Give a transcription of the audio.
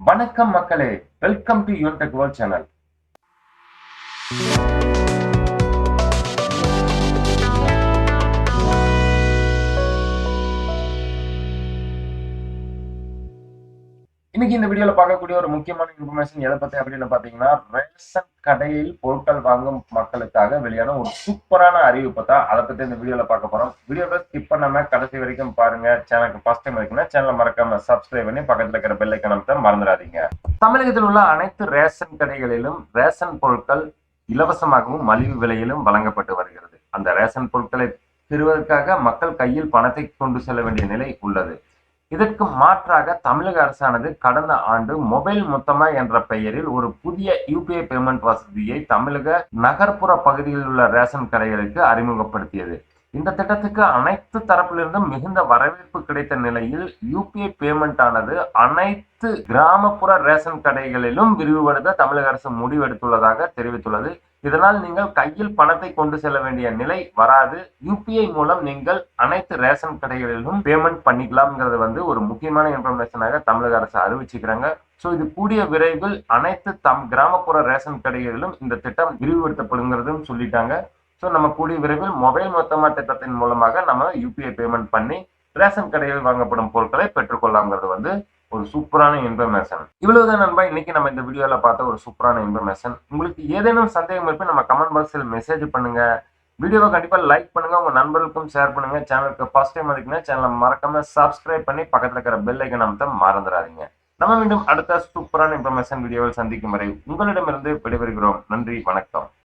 வணக்கம் மக்களே. Welcome to யூன்டெக் வேர்ல்ட் சேனல் இன்னைக்கு இந்த வீடியோல பார்க்கக்கூடிய ஒரு முக்கியமான இன்ஃபர்மேஷன் எதை பத்தி அப்படின்னு பாத்தீங்கன்னா ரேஷன் கடையில் பொருட்கள் வாங்கும் மக்களுக்காக வெளியான ஒரு சூப்பரான அறிவிப்பை தான் அதை பத்தி இந்த வீடியோல பார்க்க போறோம். வீடியோவை ஸ்கிப் பண்ணாம கடைசி வரைக்கும் பாருங்க. சேனலுக்கு ஃபர்ஸ்ட் டைம் இருக்குன்னா சேனலை மறக்காம சப்ஸ்கிரைப் பண்ணி பக்கத்துல இருக்கிற பெல் ஐக்கனை மறந்துடாதீங்க. தமிழகத்தில் உள்ள அனைத்து ரேஷன் கடைகளிலும் ரேஷன் பொருட்கள் இலவசமாகவும் மலிவு விலையிலும் வழங்கப்பட்டு வருகிறது. அந்த ரேஷன் பொருட்களை பெறுவதற்காக மக்கள் கையில் பணத்தை கொண்டு செல்ல வேண்டிய நிலை உள்ளது. இதற்கு மாற்றாக தமிழக அரசானது கடந்த ஆண்டு மொபைல் மொத்தமா என்ற பெயரில் ஒரு புதிய யூபிஐ பேமெண்ட் வசதியை தமிழக நகர்ப்புற பகுதியில் உள்ள ரேஷன் கடைகளுக்கு அறிமுகப்படுத்தியது. இந்த திட்டத்துக்கு அனைத்து தரப்பிலிருந்தும் மிகுந்த வரவேற்பு கிடைத்த நிலையில் யூபிஐ பேமெண்ட் ஆனது அனைத்து கிராமப்புற ரேஷன் கடைகளிலும் விரிவுபடுத்த தமிழக அரசு முடிவெடுத்துள்ளதாக தெரிவித்துள்ளது. இதனால் நீங்கள் கையில் பணத்தை கொண்டு செல்ல வேண்டிய நிலை வராது. யூபிஐ மூலம் நீங்கள் அனைத்து ரேஷன் கடைகளிலும் பேமெண்ட் பண்ணிக்கலாம்ங்கிறது வந்து ஒரு முக்கியமான இன்ஃபர்மேஷனாக தமிழக அரசு அறிவிச்சுக்கிறாங்க ஸோ இது கூடிய விரைவில் அனைத்து தம் கிராமப்புற ரேஷன் கடைகளிலும் இந்த திட்டம் விரிவுபடுத்தப்படுங்கிறதும் சொல்லிட்டாங்க. ஸோ நம்ம கூடிய விரைவில் மொபைல் மொத்தமா திட்டத்தின் மூலமாக நம்ம யூபிஐ பேமெண்ட் பண்ணி ரேஷன் கடையில் வாங்கப்படும் பொருட்களை பெற்றுக்கொள்ளலாம்ங்கிறது வந்து ஒரு சூப்பரான இன்ஃபர்மேஷன் இவ்வளவுதான் நண்பா இன்னைக்கு நம்ம இந்த வீடியோவில் பார்த்த ஒரு சூப்பரான இன்ஃபர்மேஷன் உங்களுக்கு ஏதேனும் சந்தேகம் இருப்பே நம்ம கமெண்ட் பாக்ஸில் மெசேஜ் பண்ணுங்க. வீடியோவை கண்டிப்பாக லைக் பண்ணுங்க. உங்க நண்பர்களுக்கும் ஷேர் பண்ணுங்க. சேனலுக்கு ஃபர்ஸ்ட் டைம் அதுக்குன்னா சேனலை மறக்காம சப்ஸ்கிரைப் பண்ணி பக்கத்தில் இருக்கிற பெல் ஐக்கன் அமைத்த மறந்துடாதீங்க. நம்ம மீண்டும் அடுத்த சூப்பரான இன்ஃபர்மேஷன் வீடியோவில் சந்திக்கும் வரை உங்களிடமிருந்து விடைபெறுகிறோம். நன்றி வணக்கம்.